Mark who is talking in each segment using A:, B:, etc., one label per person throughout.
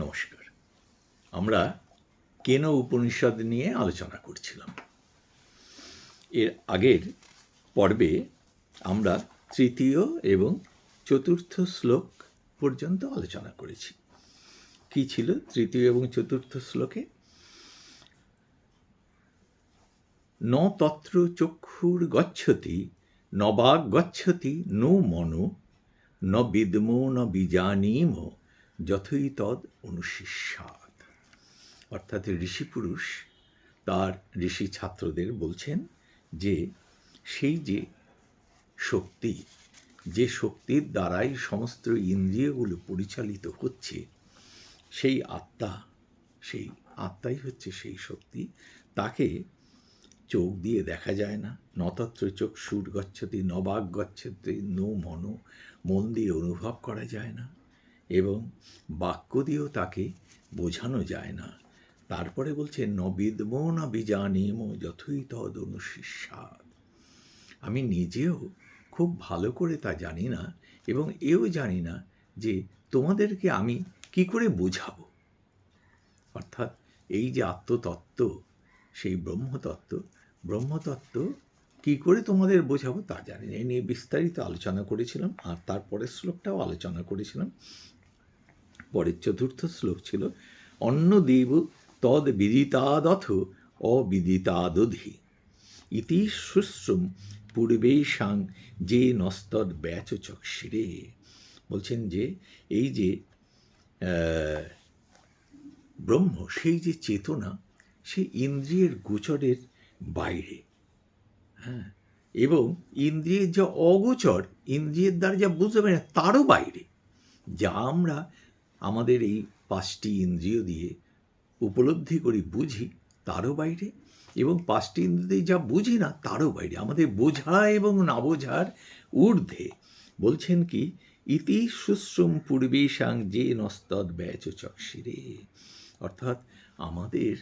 A: নমস্কার। আমরা কেন উপনিষদ নিয়ে আলোচনা করছিলাম? এর আগের পর্বে আমরা তৃতীয় এবং চতুর্থ শ্লোক পর্যন্ত আলোচনা করেছি। কি ছিল তৃতীয় এবং চতুর্থ শ্লোকে? ন তত্র চক্ষুর গচ্ছতি, ন বাগ গচ্ছতি নো মনো, ন বিদ্মো, ন বিজানীম যথই তদ অনুশিষ্যাত। অর্থাৎ ঋষি পুরুষ তার ঋষি ছাত্রদের বলছেন যে, সেই যে শক্তি, যে শক্তির দ্বারাই সমস্ত ইন্দ্রিয়গুলো পরিচালিত হচ্ছে, সেই আত্মা, সেই আত্মাই হচ্ছে সেই শক্তি, তাকে চোখ দিয়ে দেখা যায় না। নতত্র চোখ সুর গচ্ছতি নবাক গচ্ছতি নো মন মন দিয়ে অনুভব করা যায় না। বাক্য দিয়েও তাকে বোঝানো যায় না। তারপরে বলছে নবিদ্ম না বিজানিম যথই তদ আমি নিজেও খুব ভালো করে তা জানি না এবং এও জানি না যে তোমাদেরকে আমি কি করে বোঝাবো। অর্থাৎ এই যে আত্মতত্ত্ব, সেই ব্রহ্মতত্ত্ব ব্রহ্মতত্ত্ব কি করে তোমাদের বোঝাবো তা জানি না। এই নিয়ে বিস্তারিত আলোচনা করেছিলাম আর তারপরের শ্লোকটাও আলোচনা করেছিলাম। পরের চতুর্থ শ্লোক ছিল অন্য দেব তদ বিদিতাদথ অবিদিতাদধি। ইতি শুশ্রুম, পূর্বেশাং যে নস্তদ ব্যাচ চক্ষিরে বলছেন যে, এই যে ব্রহ্ম, সেই যে চেতনা, সে ইন্দ্রিয়ের গোচরের বাইরে। হ্যাঁ এবং ইন্দ্রিয়ের যা অগোচর, ইন্দ্রিয়ের দ্বারা যা বুঝতে পারি না, তারও বাইরে। যা আমরা আমাদের এই পাঁচটি ইন্দ্রিয় দিয়ে উপলব্ধি করি বুঝি, তারও বাইরে। এবং পাঁচটি ইন্দ্রিয় যা বুঝি না, তারও বাইরে। আমাদের বোঝা এবং না বোঝার ঊর্ধ্বে বলছেন কি, ইতি শুশ্রম পূর্বেশাং যে নস্তদ ব্যাচ চক্ষিরে। অর্থাৎ আমাদের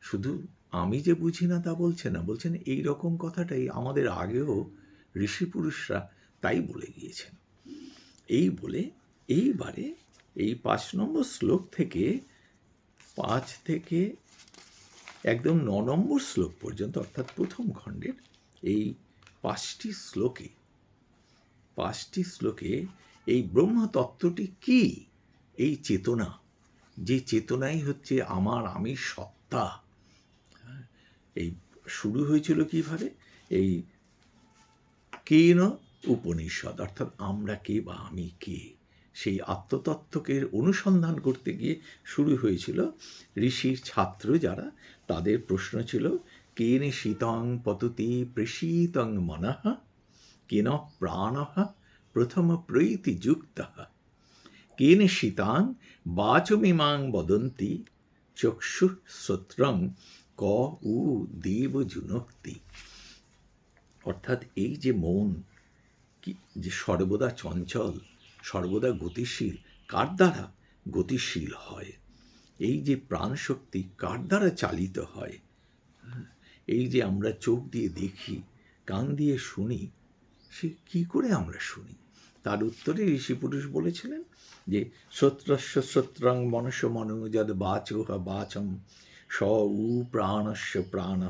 A: শুধু আমি যে বুঝি না, তা বলছে না। বলছেন এই রকম কথাটাই আমাদের আগেও ঋষি পুরুষরা তাই বলে গিয়েছেন। এই বলে এইবারে এই পাঁচ নম্বর শ্লোক থেকে পাঁচ থেকে একদম ন নম্বর শ্লোক পর্যন্ত, অর্থাৎ প্রথম খণ্ডের এই পাঁচটি শ্লোকে পাঁচটি শ্লোকে এই ব্রহ্মতত্ত্বটি কি? এই চেতনা, যে চেতনাই হচ্ছে আমার আমি সত্তা। এই শুরু হয়েছিল কীভাবে? এই কেন উপনিষদ, অর্থাৎ আমরা কে বা আমি কে? সেই আত্মতত্ত্বকে অনুসন্ধান করতে গিয়ে শুরু হয়েছিল ঋষির ছাত্র যারা। তাদের প্রশ্ন ছিল, কেন শীতং পততি প্রসীতং মনঃ? কেন প্রাণঃ? প্রথম প্রীতি যুক্ত। কেন শীতাং বাচমিমাং বদন্তি? চক্ষু শ্রোত্রং ক উ দেব জুনক্তি অর্থাৎ এই যে মন, কি যে সর্বদা চঞ্চল সর্বদা গতিশীল, কার দ্বারা গতিশীল হয়? এই যে প্রাণশক্তি কার দ্বারা চালিত হয়? এই যে আমরা চোখ দিয়ে দেখি, কান দিয়ে শুনি, সে কি করে আমরা শুনি? তার উত্তরে ঋষি পুরুষ বলেছিলেন যে শ্রোত্রস্য শ্রোত্রং মনস মনোজদ বাচোহ বাচম স উ প্রাণস্য প্রাণ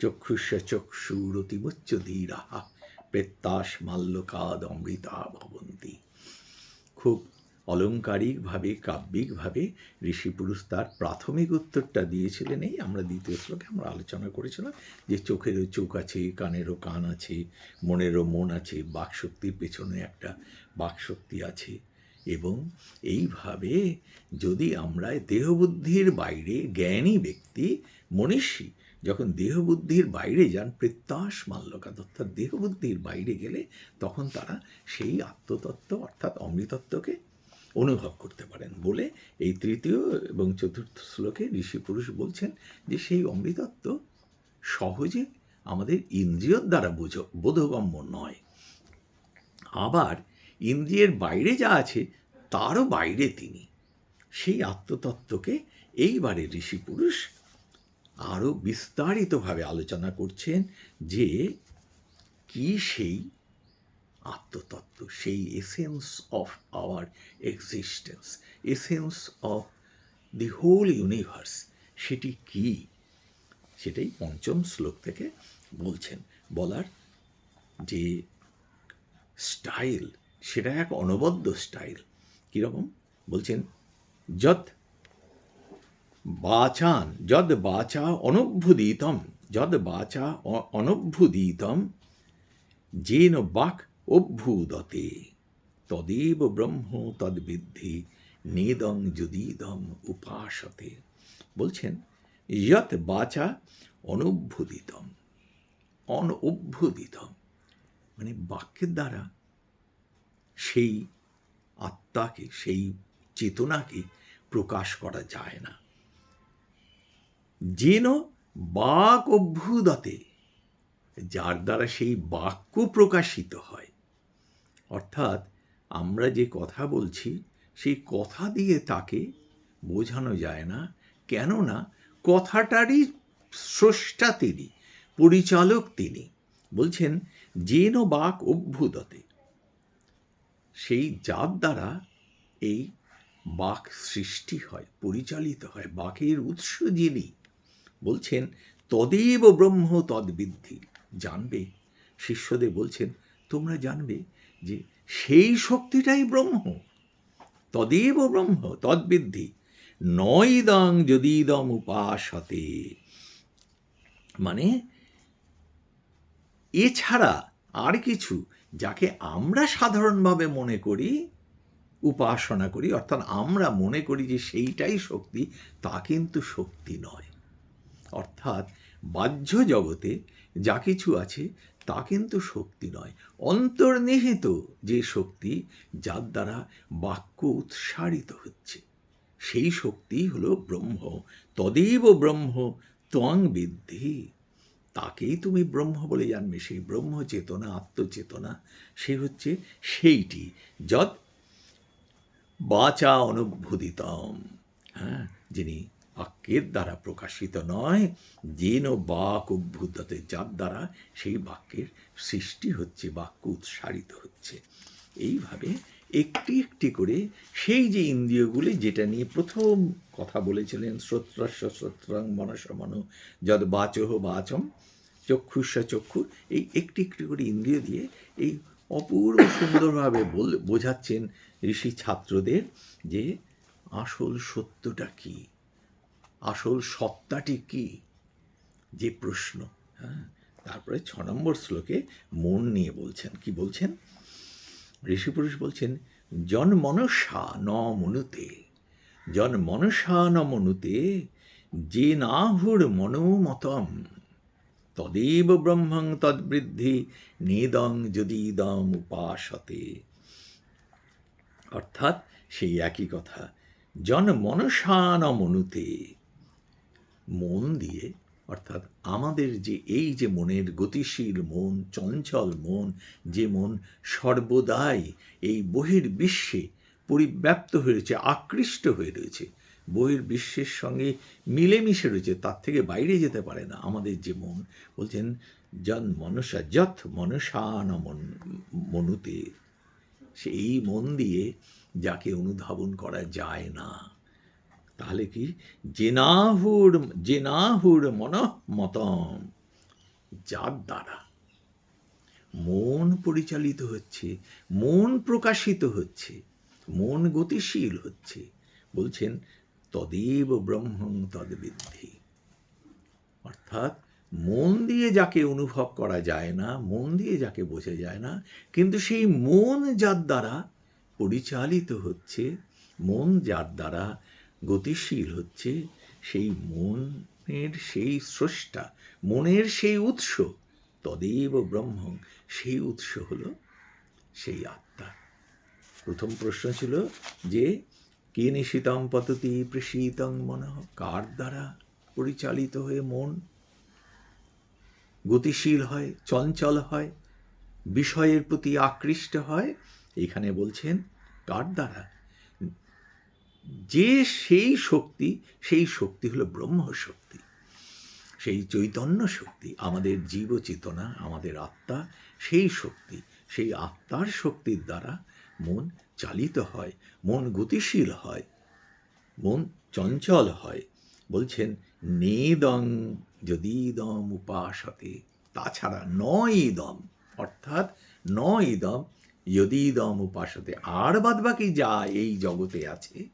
A: চক্ষুষ চক্ষুরতিমুচ্চ ধীরাহ প্রেত্তাস মাল্যকাদ অমৃতা ভবন্তি। খুব অলঙ্কারিকভাবে, কাব্যিকভাবে ঋষি পুরুষ তার প্রাথমিক উত্তরটা দিয়েছিলেন। এই আমরা দ্বিতীয় শ্লোকে আমরা আলোচনা করেছিলাম যে চোখেরও চোখ আছে, কানেরও কান আছে, মনেরও মন আছে, বাকশক্তির পেছনে একটা বাকশক্তি আছে। এবং এইভাবে যদি আমরা দেহবুদ্ধির বাইরে জ্ঞানী ব্যক্তি, মনীষী যখন দেহবুদ্ধির বাইরে যান, প্রত্যাশ মাল্যকাত অর্থাৎ দেহবুদ্ধির বাইরে গেলে তখন তারা সেই আত্মতত্ত্ব, অর্থাৎ অমৃতত্বকে অনুভব করতে পারেন। বলে এই তৃতীয় এবং চতুর্থ শ্লোকে ঋষি পুরুষ বলছেন যে, সেই অমৃতত্ব সহজে আমাদের ইন্দ্রিয়র দ্বারা বোঝ, বোধগম্য নয়। আবার ইন্দ্রিয়ের বাইরে যা আছে, তারও বাইরে তিনি। সেই আত্মতত্ত্বকে এইবারে ঋষি পুরুষ আরও বিস্তারিতভাবে আলোচনা করছেন যে কি সেই আত্মতত্ত্ব, সেই essence of our existence essence of the whole universe সেটি কি? সেটাই পঞ্চম শ্লোক থেকে বলছেন। বলার যে স্টাইল সেটা এক অনবদ্য স্টাইল কীরকম? বলছেন যদ বাচান, যদ বাচা অনভ্যুদিতম যদ বাচা অনভ্যুদিতম যেন বাক অভ্যুদতে, তদেব ব্রহ্ম তদ্বিদ্ধি নেদং যদিদম উপাসতে। বলছেন, যত বাচা অনুভূদিতম অনভ্যুদিতম মানে বাক্যের দ্বারা সেই আত্মাকে, সেই চেতনাকে প্রকাশ করা যায় না। যেন বাক অভ্যুদতে, যার দ্বারা সেই বাক্য প্রকাশিত হয়। অর্থাৎ আমরা যে কথা বলছি, সেই কথা দিয়ে তাকে বোঝানো যায় না। কেননা কথাটারই স্রষ্টা তিনি, পরিচালক তিনি। বলছেন, যেন বাক অভ্যুদতে। সেই যার দ্বারা এই বাক সৃষ্টি হয়, পরিচালিত হয়। বাকের উৎস যিনি বলছেন, তদেব ব্রহ্ম তদ্বিদ্ধি জানবে, শিষ্যদের বলছেন, তোমরা জানবে যে সেই শক্তিটাই ব্রহ্ম। তদেব ব্রহ্ম তদ্বিদ্ধি নয়দং যদিদম উপাসতে। মানে এছাড়া আর কিছু যাকে আমরা সাধারণভাবে মনে করি, উপাসনা করি, অর্থাৎ আমরা মনে করি যে সেইটাই শক্তি, তা কিন্তু শক্তি নয়। অর্থাৎ বাহ্য জগতে যা কিছু আছে তা কিন্তু শক্তি নয়। অন্তর্নিহিত যে শক্তি, যার দ্বারা বাক্য উৎসারিত হচ্ছে, সেই শক্তি হলো ব্রহ্ম। তদেব ব্রহ্ম ত্বং বিদ্ধি। তাকেই তুমি ব্রহ্ম বলে জানবে। সেই ব্রহ্ম চেতনা, আত্মচেতনা, সে হচ্ছে সেইটি যদ বাচা অনুভূতিতম। হ্যাঁ যিনি বাক্যের দ্বারা প্রকাশিত নয় যেন বাক অভ্যুততে যার দ্বারা সেই বাক্যের সৃষ্টি হচ্ছে, বাক্য উৎসারিত হচ্ছে। এইভাবে একটি একটি করে সেই যে ইন্দ্রিয়গুলি যেটা নিয়ে প্রথম কথা বলেছিলেন শ্রোত্রস্য শ্রোত্রাং মনসমন যদ বাচহ বাচম চক্ষুষ্য চক্ষু, এই একটি একটি করে ইন্দ্রিয় দিয়ে এই অপূর্ব সুন্দরভাবে বোঝাচ্ছেন ঋষি ছাত্রদের যে আসল সত্যটা কী। আসল সত্তাটি কি? যে প্রশ্ন হ্যাঁ? তারপরে ছ নম্বর শ্লোকে মন নিয়ে বলছেন। কি বলছেন? ঋষিপুরুষ বলছেন, জন মনসা ন মনুতে, জন মনসা ন মনুতে, যে নাহুর মনোমতম, তদেব ব্রহ্মং তদ্বৃদ্ধি নেদং যদিদম উপাসতে। অর্থাৎ সেই একই কথা, জন মনসান মনুতে মন দিয়ে, অর্থাৎ আমাদের যে এই যে মনের গতিশীল মন, চঞ্চল মন, যে মন সর্বদাই এই বহির বিশ্বে পরিব্যাপ্ত হয়েছে, আকৃষ্ট হয়ে রয়েছে বহির বিশ্বের সঙ্গে মিলেমিশে রয়েছে, তার থেকে বাইরে যেতে পারে না আমাদের যে মন। বলছেন জন মনসা যথ মনসান মন মনুতে সেই মন দিয়ে যাকে অনুধাবন করা যায় না। তাহলে কি? জেনাহুর জেনাহুর মনঃমতম যার দ্বারা মন পরিচালিত হচ্ছে, মন প্রকাশিত হচ্ছে, মন গতিশীল হচ্ছে, বলছেন তদেব ব্রহ্মং তদ্বিদ্ধি। অর্থাৎ মন দিয়ে যাকে অনুভব করা যায় না, মন দিয়ে যাকে বোঝা যায় না, কিন্তু সেই মন যার দ্বারা পরিচালিত হচ্ছে, মন যার দ্বারা গতিশীল হচ্ছে সেই মনের সেই স্রষ্টা, মনের সেই উৎস, তদেব ব্রহ্ম, সেই উৎস হলো সেই আত্মা। প্রথম প্রশ্ন ছিল যে, কে নিশিতম পততি প্রসীতং মন? কার দ্বারা পরিচালিত হয়ে মন? গতিশীল হয়, চঞ্চল হয়, বিষয়ের প্রতি আকৃষ্ট হয়, এখানে বলছেন কার দ্বারা? যে সেই শক্তি সেই শক্তি হলো ব্রহ্ম শক্তি সেই চৈতন্য শক্তি, আমাদের জীব চেতনা আমাদের আত্মা, সেই শক্তি, সেই আত্মার শক্তির দ্বারা মন চালিত হয়, মন গতিশীল হয়, মন চঞ্চল হয়। বলছেন, নেদং যদি দম উপাসতে। তাছাড়া ন ইদম অর্থাৎ ন ইদম যদি দম উপাসতে। আর বাদবাকি যা এই জগতে আছে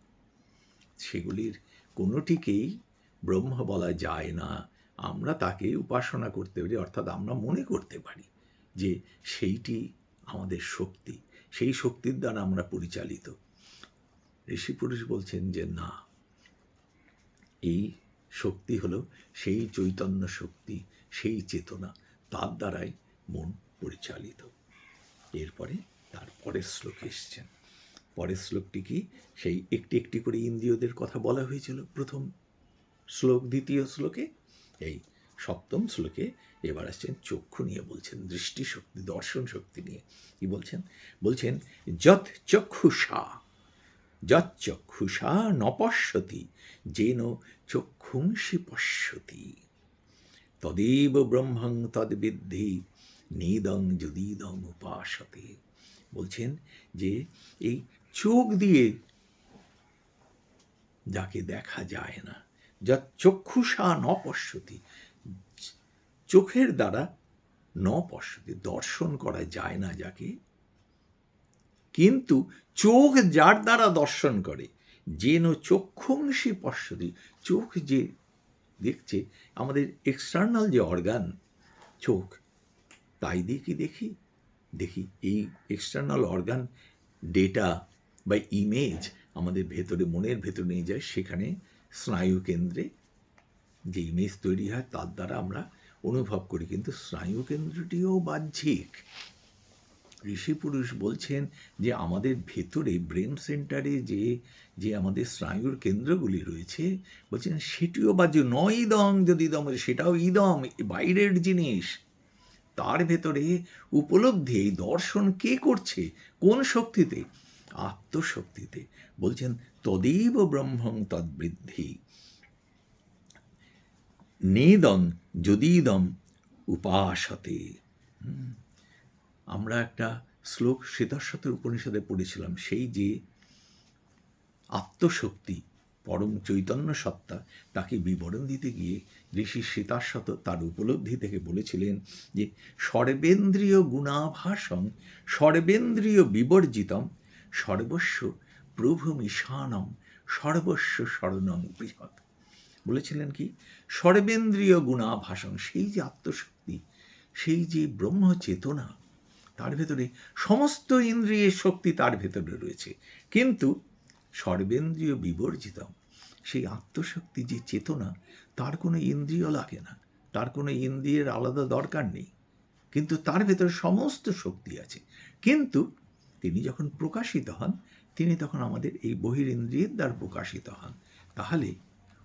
A: সেগুলির কোনোটিকেই ব্রহ্ম বলা যায় না। আমরা তাকে উপাসনা করতে পারি, অর্থাৎ আমরা মনে করতে পারি যে সেইটি আমাদের শক্তি। সেই শক্তির দ্বারা আমরা পরিচালিত। ঋষি পুরুষ বলছেন যে, না, এই শক্তি হলো সেই চৈতন্য শক্তি, সেই চেতনা, তার দ্বারাই মন পরিচালিত। এরপরে তার পরের শ্লোকে এসছেন। পরের শ্লোকটি কি? সেই একটি একটি করে ইন্দ্রিয়দের কথা বলা হয়েছিল প্রথম শ্লোক, দ্বিতীয় শ্লোকে। এই সপ্তম শ্লোকে এবার আসছেন চক্ষু নিয়ে বলছেন, দৃষ্টিশক্তি দর্শন শক্তি নিয়ে। কি বলছেন? বলছেন, যৎ চক্ষুষা যৎ চক্ষুষা নপশ্যতি, যেন চক্ষুংসি পশ্যতি তদেব ব্রহ্মং তদ্বিদ্ধি নিদং যদিদং উপাসতে। বলছেন যে এই চোখ দিয়ে যাকে দেখা যায় না, যা চক্ষুষা ন পশ্যতি চোখের দ্বারা ন পশ্যতি দর্শন করা যায় না যাকে। কিন্তু চোখ যার দ্বারা দর্শন করে, যেন চক্ষুংশী পশ্যতি, চোখ যে দেখছে, আমাদের এক্সটার্নাল যে অর্গান চোখ, তাই দিয়ে কি দেখি? দেখি এই এক্সটার্নাল অর্গান ডেটা বা ইমেজ আমাদের ভেতরে, মনের ভেতরে নিয়ে যায়, সেখানে স্নায়ু কেন্দ্রে যে ইমেজ তৈরি হয়, তার দ্বারা আমরা অনুভব করি। কিন্তু স্নায়ু কেন্দ্রটিও বাহ্যিক। ঋষি পুরুষ বলছেন যে আমাদের ভেতরে ব্রেন সেন্টারে যে যে আমাদের স্নায়ুর কেন্দ্রগুলি রয়েছে, বলছেন সেটিও বাহ্য নয় ইদম যদি ইদম সেটাও ইদম বাইরের জিনিস। তার ভেতরে উপলব্ধি, এই দর্শন কে করছে? কোন শক্তিতে? আত্মশক্তিতে। বলছেন, তদেব ব্রহ্মং তদ্বৃদ্ধি। নেদং যদিদম উপাসতে। আমরা একটা শ্লোক শ্বেতাশ্বতের উপনিষদে পড়েছিলাম, সেই যে আত্মশক্তি, পরম চৈতন্য সত্তা, তাকে বিবরণ দিতে গিয়ে ঋষি শ্বেতাশ্বত তার উপলব্ধি থেকে বলেছিলেন যে, সর্বেন্দ্রিয় গুণাভাসং, সর্বেন্দ্রিয় বিবর্জিতম সর্বস্ব প্রভুমিশানম সর্বস্ব স্মরণং বৃহৎ। বলেছিলেন কি? সর্বেন্দ্রিয় গুণাভাসং, সেই যে আত্মশক্তি, সেই যে ব্রহ্ম চেতনা তার ভেতরে সমস্ত ইন্দ্রিয়ের শক্তি তার ভেতরে রয়েছে। কিন্তু সর্বেন্দ্রীয় বিবর্জিতম, সেই আত্মশক্তি যে চেতনা, তার কোনো ইন্দ্রিয় লাগে না, তার কোনো ইন্দ্রিয়ের আলাদা দরকার নেই। কিন্তু তার ভেতরে সমস্ত শক্তি আছে। কিন্তু তিনি যখন প্রকাশিত হন, তিনি তখন আমাদের এই বহির ইন্দ্রিয়ের দ্বারা প্রকাশিত হন। তাহলে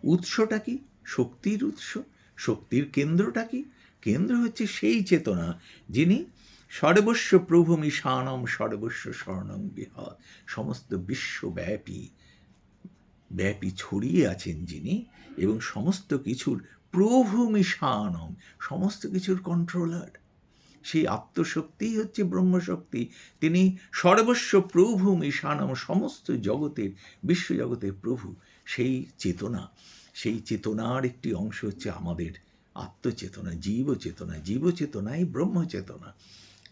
A: উৎসটা কি? শক্তির উৎস? শক্তির কেন্দ্রটা কি? কেন্দ্র হচ্ছে সেই চেতনা যিনি সর্বস্ব প্রভূমি শানম সর্বস্ব স্বর্ণম বিহৎ সমস্ত বিশ্বব্যাপী, ব্যাপী ছড়িয়ে আছেন যিনি এবং সমস্ত কিছুর প্রভূমি শানম সমস্ত কিছুর কন্ট্রোলার সেই আত্মশক্তিই হচ্ছে ব্রহ্মশক্তি। তিনি সর্বস্ব প্রভু মিশানম সমস্ত জগতের, বিশ্বজগতের প্রভু। সেই চেতনা, সেই চেতনার একটি অংশ হচ্ছে আমাদের আত্মচেতনা জীব চেতনা জীব চেতনাই ব্রহ্ম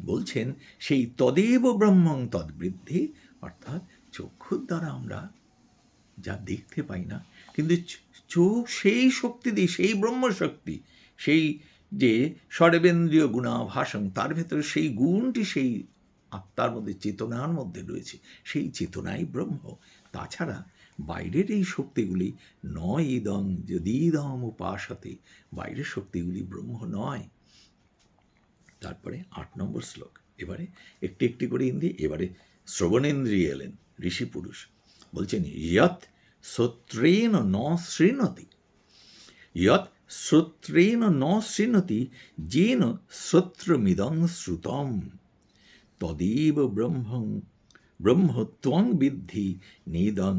A: বলছেন, সেই তদেব ব্রহ্মং তদ্বৃদ্ধি, অর্থাৎ চক্ষুর দ্বারা আমরা যা দেখতে পাই না, কিন্তু চোখ সেই শক্তি দিয়ে, সেই ব্রহ্মশক্তি, সেই যে সর্বেন্দ্রীয় গুণাভাসন তার ভেতরে সেই গুণটি সেই আত্মার মধ্যে, চেতনার মধ্যে রয়েছে। সেই চেতনাই ব্রহ্ম। তাছাড়া বাইরের এই শক্তিগুলি নয় ইদং যদি ইদম উপাসতে। বাইরের শক্তিগুলি ব্রহ্ম নয়। তারপরে আট নম্বর শ্লোক। এবারে একটি একটি করে ইন্দ্রি এবারে শ্রবণেন্দ্রিয় এলেন ঋষি পুরুষ। বলছেন, ইয়ৎ শ্রোত্রেণ ন শৃণতি। ইয়ৎ শ্রোত্রেণ ন শৃণতি, যেন শ্রোত্রমিদং শ্রুতম। তদেব ব্রহ্মং, ব্রহ্মত্বং বিদ্ধি নেদং,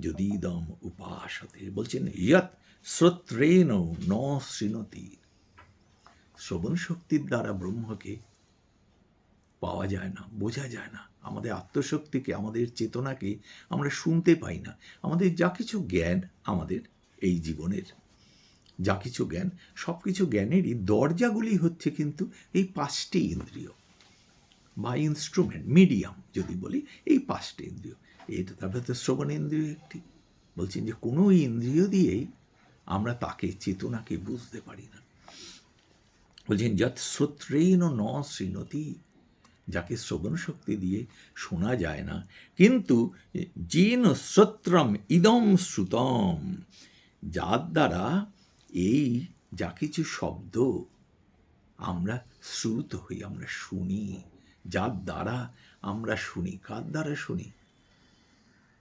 A: যদিদম উপাসতে। বলছেন, ইয়ৎ শ্রোত্রেণ ন শৃণতি। শ্রবণ শক্তির দ্বারা ব্রহ্মকে পাওয়া যায় না, বোঝা যায় না। আমাদের আত্মশক্তিকে, আমাদের চেতনাকে আমরা শুনতে পাই না। আমাদের যা কিছু জ্ঞান আমাদের এই জীবনের যা কিছু জ্ঞান সব কিছু জ্ঞানেরই দরজাগুলি হচ্ছে কিন্তু এই পাঁচটি ইন্দ্রিয়। বা ইনস্ট্রুমেন্ট মিডিয়াম যদি বলি, এই পাঁচটি ইন্দ্রিয়। এটা তারপরে তো শ্রবণ ইন্দ্রিয় একটি। বলছেন যে কোনো ইন্দ্রিয় দিয়েই আমরা তাকে চেতনাকে বুঝতে পারি না। বলছেন যত শ্রোত্রেন ন শ্রীনতি, যাকে শ্রবণ শক্তি দিয়ে শোনা যায় না, কিন্তু জিন শ্রোত্রম ইদম শ্রুতম, যার দ্বারা এই যা কিছু শব্দ, আমরা শ্রুত হই, আমরা শুনি। যার দ্বারা আমরা শুনি, কার দ্বারা শুনি?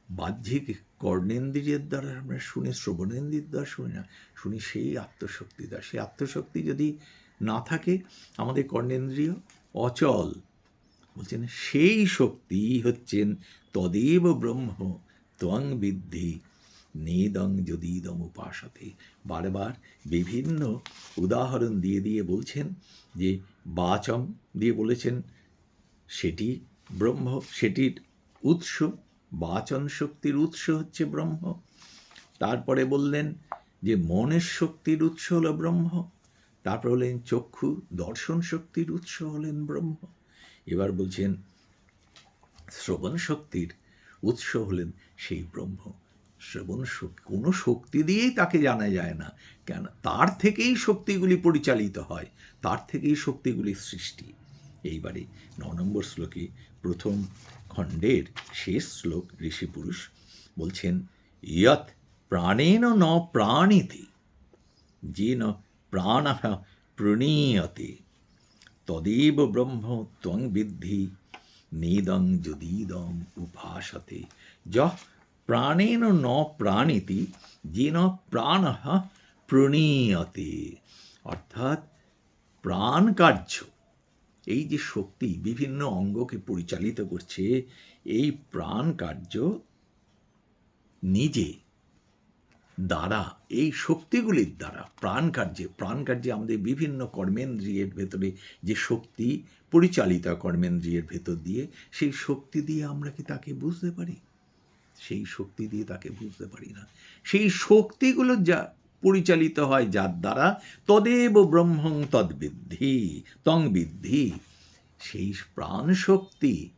A: বাহ্যিক কর্ণেন্দ্রিয়ের দ্বারা আমরা শুনি, শ্রবণেন্দ্রিয়ের দ্বারা শুনি না, শুনি সেই আত্মশক্তি দ্বারা। সেই আত্মশক্তি যদি না থাকে, আমাদের কর্ণেন্দ্রিয় অচল। বলছেন, সেই শক্তি হচ্ছেন তদেব ব্রহ্ম, ত্বং বিদ্ধি। নেদং যদিদম উপাসতে। বারবার বিভিন্ন উদাহরণ দিয়ে দিয়ে বলছেন যে বাচম দিয়ে বলেছেন, সেটি ব্রহ্ম, সেটির উৎস, বাচন শক্তির উৎস হচ্ছে ব্রহ্ম। তারপরে বললেন যে, মনের শক্তির উৎস হলো ব্রহ্ম। তারপর হলেন চক্ষু দর্শন শক্তির উৎস হলেন ব্রহ্ম। এবার বলছেন, শ্রবণ শক্তির উৎস হলেন সেই ব্রহ্ম। শ্রবণ শক্তি, কোনো শক্তি দিয়েই তাকে জানা যায় না। কেন? তার থেকেই শক্তিগুলি পরিচালিত হয়, তার থেকেই শক্তিগুলির সৃষ্টি। এইবারে ন নম্বর শ্লোকে প্রথম খণ্ডের শেষ শ্লোক ঋষি পুরুষ বলছেন, ইয়ৎ প্রাণেন ন প্রাণীতে, যে ন প্রাণ প্রণীয়তে, তদেব ব্রহ্ম ত্বং বিদ্ধি, নেদং যদিদম উপাসতে যহ প্রাণেন ন প্রাণীতি যেন প্রাণ প্রণীয়তে অর্থাৎ প্রাণ কার্য এই যে শক্তি বিভিন্ন অঙ্গকে পরিচালিত করছে, এই প্রাণ কার্য নিজে দ্বারা, এই শক্তিগুলির দ্বারা প্রাণ কার্যে প্রাণ কার্যে আমাদের বিভিন্ন কর্মেন্দ্রিয়ের ভেতরে যে শক্তি পরিচালিত কর্মেন্দ্রিয়ের ভেতর দিয়ে, সেই শক্তি দিয়ে আমরা কি তাকে বুঝতে পারি? সেই শক্তি দিয়ে তাকে বুঝতে পারি না। সেই শক্তিগুলো যা পরিচালিত হয় যার দ্বারা তদেব ব্রহ্মং তদ্বিদ্ধি, তং বিদ্ধি। সেই প্রাণ শক্তি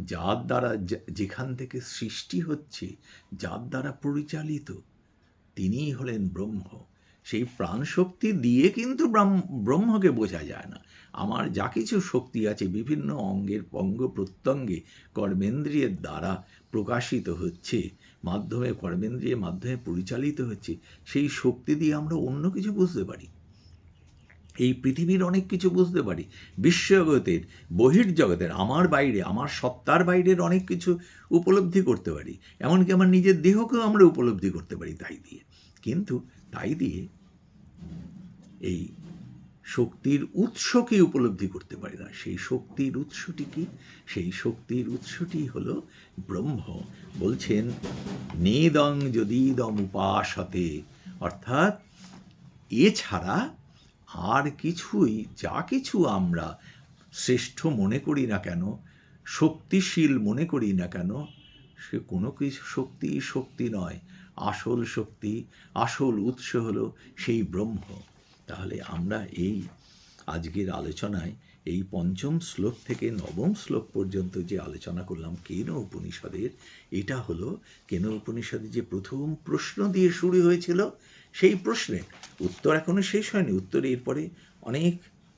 A: যার দ্বারা যেখান থেকে সৃষ্টি হচ্ছে, যার দ্বারা পরিচালিত, তিনিই হলেন ব্রহ্ম। সেই প্রাণশক্তি দিয়ে কিন্তু ব্রহ্মকে বোঝা যায় না। আমার যা কিছু শক্তি আছে বিভিন্ন অঙ্গের অঙ্গ প্রত্যঙ্গে কর্মেন্দ্রিয়ের দ্বারা প্রকাশিত হচ্ছে, মাধ্যমে, কর্মেন্দ্রিয়ের মাধ্যমে পরিচালিত হচ্ছে, সেই শক্তি দিয়ে আমরা অন্য কিছু বুঝতে পারি। এই পৃথিবীর অনেক কিছু বুঝতে পারি। বিশ্বজগতের, বহির্জগতের, আমার বাইরে, আমার সত্তার বাইরের অনেক কিছু উপলব্ধি করতে পারি। এমনকি আমার নিজের দেহকেও আমরা উপলব্ধি করতে পারি তাই দিয়ে। কিন্তু তাই দিয়ে এই শক্তির উৎসকে উপলব্ধি করতে পারি না। সেই শক্তির উৎসটি কি? সেই শক্তির উৎসটি হল ব্রহ্ম। বলছেন, নেদং যদিদম উপাসতে। অর্থাৎ এছাড়া আর কিছুই, যা কিছু আমরা শ্রেষ্ঠ মনে করি না কেন, শক্তিশীল মনে করি না কেন, সে কোনো কিছু শক্তি শক্তি নয়। আসল শক্তি, আসল উৎস হলো সেই ব্রহ্ম। তাহলে আমরা এই আজকের আলোচনায় এই পঞ্চম শ্লোক থেকে নবম শ্লোক পর্যন্ত যে আলোচনা করলাম কেন উপনিষদের, এটা হলো কেন উপনিষদে যে প্রথম প্রশ্ন দিয়ে শুরু হয়েছিল, সেই প্রশ্নের উত্তর এখনও শেষ হয়নি। উত্তর এরপরে অনেক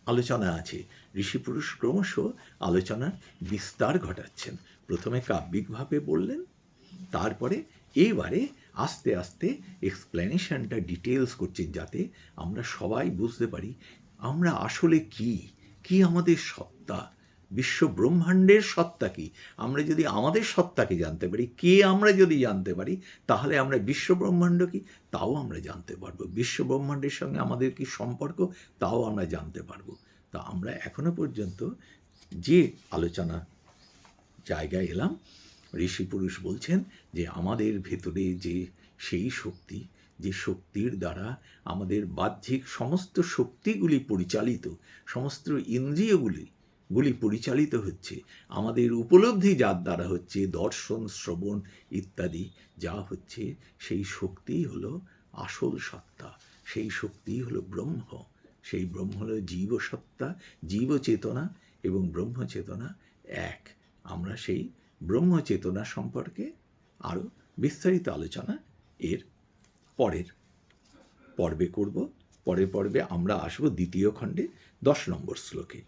A: আলোচনা আছে। ঋষিপুরুষ ক্রমশ আলোচনার বিস্তার ঘটাচ্ছেন। প্রথমে কাব্যিকভাবে বললেন, তারপরে এইবারে আস্তে আস্তে এক্সপ্লেনেশনটা ডিটেলস করছেন যাতে আমরা সবাই বুঝতে পারি আমরা আসলে কি? কি আমাদের সত্তা? বিশ্ব ব্রহ্মাণ্ডের সত্তা কি? আমরা যদি আমাদের সত্তাকে জানতে পারি, কে আমরা যদি জানতে পারি, তাহলে আমরা বিশ্ব ব্রহ্মাণ্ড কি? তাও আমরা জানতে পারব। বিশ্ব ব্রহ্মাণ্ডের সঙ্গে আমাদের কি সম্পর্ক? তাও আমরা জানতে পারব। তা আমরা এখনও পর্যন্ত যে আলোচনা জায়গায় এলাম, ঋষি পুরুষ বলছেন যে আমাদের ভেতরে যে সেই শক্তি, যে শক্তির দ্বারা আমাদের বাহ্যিক সমস্ত শক্তিগুলি পরিচালিত, সমস্ত ইন্দ্রিয়গুলি গুলি পরিচালিত হচ্ছে, আমাদের উপলব্ধি যার দ্বারা হচ্ছে দর্শন, শ্রবণ ইত্যাদি যা হচ্ছে সেই শক্তিই হলো আসল সত্তা, সেই শক্তিই হলো ব্রহ্ম, সেই ব্রহ্ম হলো জীবসত্তা, জীবচেতনা এবং ব্রহ্মচেতনা এক। আমরা সেই ব্রহ্মচেতনা সম্পর্কে আরও বিস্তারিত আলোচনা এর পরের পর্বে করব। পরের পর্বে আমরা আসব দ্বিতীয় খণ্ডে দশ নম্বর শ্লোকে।